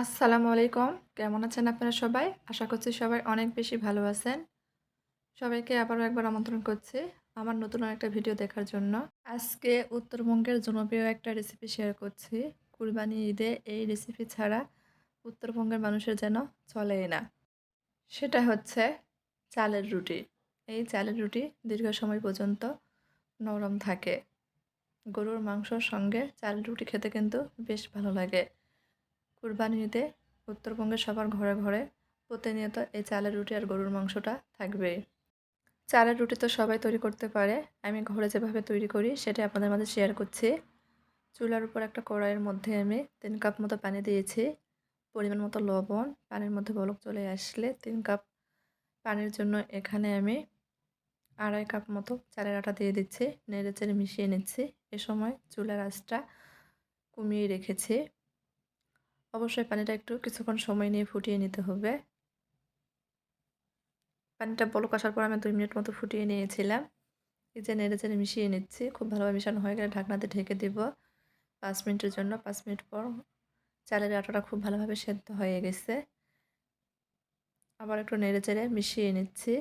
আসসালামু আলাইকুম। কেমন আছেন আপনারা সবাই? আশা করছি সবাই অনেক বেশি ভালো আছেন। সবাইকে আবারও একবার আমন্ত্রণ করছি আমার নতুন একটা ভিডিও দেখার জন্য। আজকে উত্তরবঙ্গের জনপ্রিয় একটা রেসিপি শেয়ার করছি। কুরবানি ঈদে এই রেসিপি ছাড়া উত্তরবঙ্গের মানুষের যেন চলেই না। সেটা হচ্ছে চালের রুটি। এই চালের রুটি দীর্ঘ সময় পর্যন্ত নরম থাকে। গরুর মাংসর সঙ্গে চালের রুটি খেতে কিন্তু বেশ ভালো লাগে। কুরবানি ঈদে উত্তরবঙ্গের সবার ঘরে ঘরে প্রতিনিয়ত এই চালের রুটি আর গরুর মাংসটা থাকবে। চালের রুটি তো সবাই তৈরি করতে পারে। আমি ঘরে যেভাবে তৈরি করি সেটা আপনাদের মাঝে শেয়ার করছি। চুলার উপর একটা কড়াইয়ের মধ্যে আমি তিন কাপ মতো পানি দিয়েছি। পরিমাণ মতো লবণ, পানির মধ্যে বলক চলে আসলে তিন কাপ পানির জন্য এখানে আমি আড়াই কাপ মতো চালের আটা দিয়ে দিচ্ছি। নেড়ে চেড়ে মিশিয়ে নিচ্ছি। এ সময় চুলার আঁচটা কমিয়ে রেখেছি। অবশ্যই পানিটা একটু কিছুক্ষণ সময় নিয়ে ফুটিয়ে নিতে হবে। পানিটা বলক আসার পর আমি দুই মিনিট মতো ফুটিয়ে নিয়েছিলাম। এই যে নেড়ে চেড়ে মিশিয়ে নিচ্ছি। খুব ভালোভাবে মিশানো হয়ে গেলে ঢাকনাতে ঢেকে দিব। পাঁচ মিনিটের জন্য, পাঁচ মিনিট পর চালের আটাটা খুব ভালোভাবে সেদ্ধ হয়ে গেছে। আবার একটু নেড়ে চেড়ে মিশিয়ে নিচ্ছি।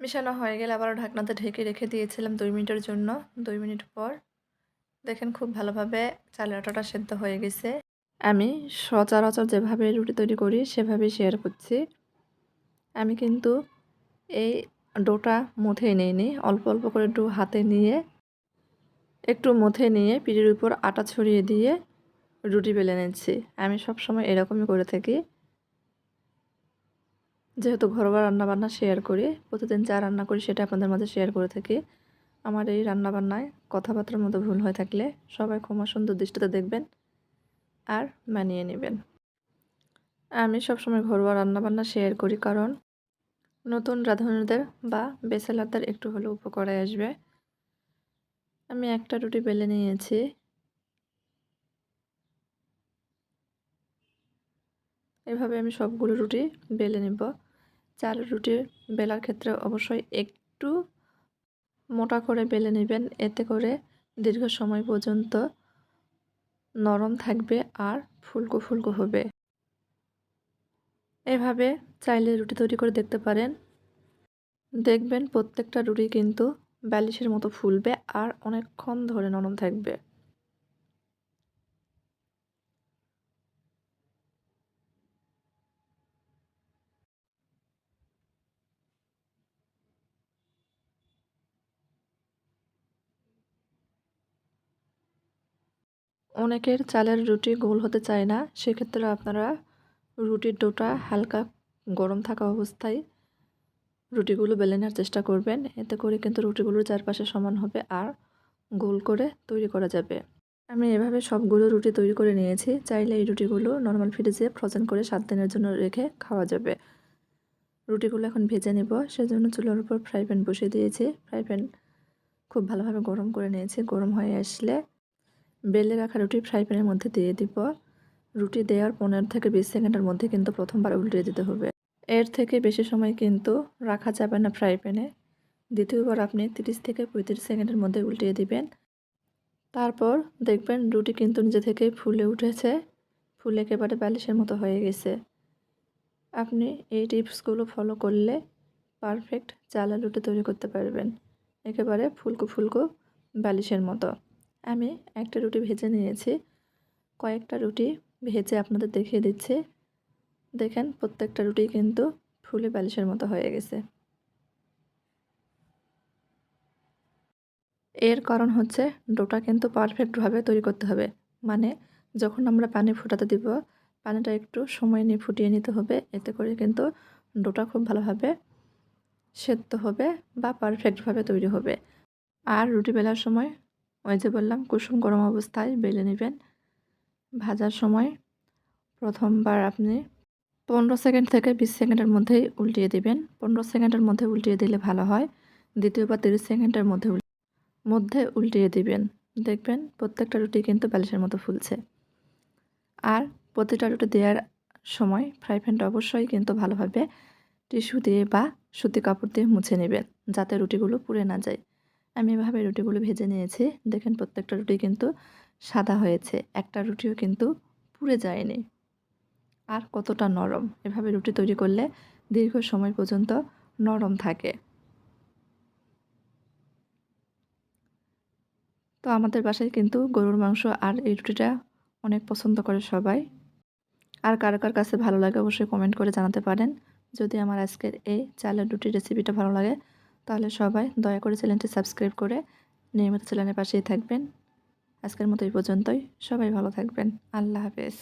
মিশানো হয়ে গেলে আবার ঢাকনাতে ঢেকে রেখে দিয়েছিলাম দুই মিনিটের জন্য। দুই মিনিট পর দেখেন খুব ভালোভাবে চালের আটাটা সেদ্ধ হয়ে গেছে। আমি সচরাচর যেভাবে রুটি তৈরি করি সেভাবেই শেয়ার করছি। আমি কিন্তু এই ডোটা মুথে নিইনি, অল্প অল্প করে একটু হাতে নিয়ে, একটু মুথে নিয়ে পিঠের উপর আটা ছড়িয়ে দিয়ে রুটি বেলে নিচ্ছি। আমি সবসময় এরকমই করে থাকি। যেহেতু ঘরোয়া রান্নাবান্না শেয়ার করি, প্রতিদিন যা রান্না করি সেটা আপনাদের মাঝে শেয়ার করে থাকি। আমার এই রান্নাবান্নায় কথাবার্তার মতো ভুল হয়ে থাকলে সবাই ক্ষমা সুন্দর দৃষ্টিতে দেখবেন আর মানিয়ে নেবেন। আমি সবসময় ঘরোয়া রান্নাবান্না শেয়ার করি কারণ নতুন রাঁধুনিদের বা বেসেলারদের একটু হলেও উপকারে আসবে। আমি একটা রুটি বেলে নিয়েছি। এভাবে আমি সবগুলো রুটি বেলে নিব। চাল রুটি বেলার ক্ষেত্রে অবশ্যই একটু মোটা করে বেলে নেবেন। এতে করে দীর্ঘ সময় পর্যন্ত নরম থাকবে আর ফুলকো ফুলকো হবে। এভাবে চাইলে রুটি তৈরি করে দেখতে পারেন। দেখবেন প্রত্যেকটা রুটি কিন্তু ব্যালিশের মতো ফুলবে আর অনেকক্ষণ ধরে নরম থাকবে। অনেকের চালের রুটি গোল হতে চায় না, সেক্ষেত্রে আপনারা রুটির ডোটা হালকা গরম থাকা অবস্থায় রুটিগুলো বেলে নেওয়ার চেষ্টা করবেন। এতে করে কিন্তু রুটিগুলোর চারপাশে সমান হবে আর গোল করে তৈরি করা যাবে। আমি এভাবে সবগুলো রুটি তৈরি করে নিয়েছি। চাইলে এই রুটিগুলো নর্মাল ফ্রিজে ফ্রোজেন করে সাত দিনের জন্য রেখে খাওয়া যাবে। রুটিগুলো এখন ভেজে নেব। সেজন্য চুলার উপর ফ্রাই প্যান বসিয়ে দিয়েছি। ফ্রাই প্যান খুব ভালোভাবে গরম করে নিয়েছি। গরম হয়ে আসলে বেলে রাখা রুটি ফ্রাই প্যানের মধ্যে দিয়ে দিব। রুটি দেওয়ার পনেরো থেকে বিশ সেকেন্ডের মধ্যে কিন্তু প্রথমবার উল্টে দিতে হবে। এর থেকে বেশি সময় কিন্তু রাখা যাবে না ফ্রাই প্যানে। দ্বিতীয়বার আপনি তিরিশ থেকে পঁয়ত্রিশ সেকেন্ডের মধ্যে উল্টিয়ে দিবেন। তারপর দেখবেন রুটি কিন্তু নিজে থেকেই ফুলে উঠেছে। ফুলে একেবারে বালিশের মতো হয়ে গেছে। আপনি এই টিপসগুলো ফলো করলে পারফেক্ট চালা রুটি তৈরি করতে পারবেন। একেবারে ফুলকো ফুলকো বালিশের মতো। আমি একটা রুটি ভেজে নিয়েছি। কয়েকটা রুটি ভেজে আপনাদের দেখিয়ে দিচ্ছি। দেখেন, প্রত্যেকটা রুটি কিন্তু ফুলে বালিশের মতো হয়ে গেছে। এর কারণ হচ্ছে, ডোটা কিন্তু পারফেক্টভাবে তৈরি করতে হবে। মানে যখন আমরা পানি ফুটাতে দিব, পানিটা একটু সময় নিয়ে ফুটিয়ে নিতে হবে। এতে করে কিন্তু ডোটা খুব ভালোভাবে সেদ্ধ হবে বা পারফেক্টভাবে তৈরি হবে। আর রুটি বেলার সময় ওই যে বললাম, কুসুম গরম অবস্থায় বেলে নেবেন। ভাজার সময় প্রথমবার আপনি পনেরো সেকেন্ড থেকে বিশ সেকেন্ডের মধ্যেই উল্টিয়ে দিবেন। পনেরো সেকেন্ডের মধ্যে উল্টিয়ে দিলে ভালো হয়। দ্বিতীয় বা তিরিশ সেকেন্ডের মধ্যে মধ্যে উল্টিয়ে দিবেন। দেখবেন প্রত্যেকটা রুটি কিন্তু বালিশের মতো ফুলছে। আর প্রতিটা রুটি দেওয়ার সময় ফ্রাই প্যানটা অবশ্যই কিন্তু ভালোভাবে টিস্যু দিয়ে বা সুতি কাপড় দিয়ে মুছে নেবেন, যাতে রুটিগুলো পুড়ে না যায়। আমি এভাবে রুটিগুলো ভেজে নিয়েছি। দেখেন প্রত্যেকটা রুটি কিন্তু সাদা হয়েছে, একটা রুটিও কিন্তু পুড়ে যায়নি। আর কতটা নরম। এভাবে রুটি তৈরি করলে দীর্ঘ সময় পর্যন্ত নরম থাকে। তো আমাদের বাসায় কিন্তু গরুর মাংস আর এই রুটিটা অনেক পছন্দ করে সবাই। আর কার কার কাছে ভালো লাগে অবশ্যই কমেন্ট করে জানাতে পারেন। যদি আমার আজকের এই চালের রুটির রেসিপিটা ভালো লাগে তাহলে সবাই দয়া করে চ্যানেলটি সাবস্ক্রাইব করে নিয়মিত চ্যানেলের পাশেই থাকবেন। আজকের মতো এই পর্যন্তই। সবাই ভালো থাকবেন। আল্লাহ হাফেজ।